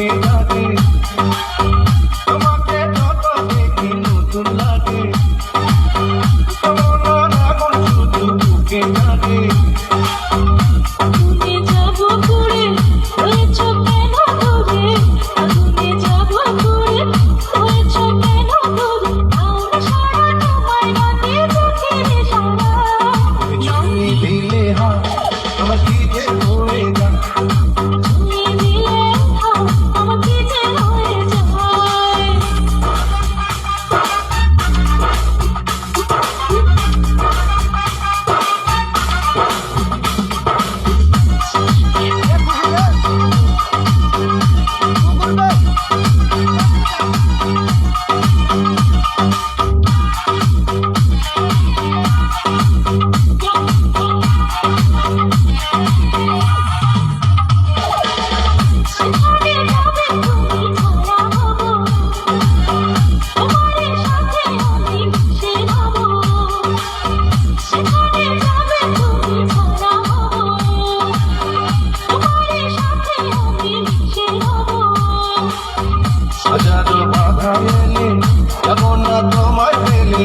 দেখি লাগে। তোমাকে যত দেখি নতুন লাগে। তোমার এখন শুধু বুকে লাগে দিলে হাত সাজানো বাধা মেলে কেমন না তোমায় পেলে?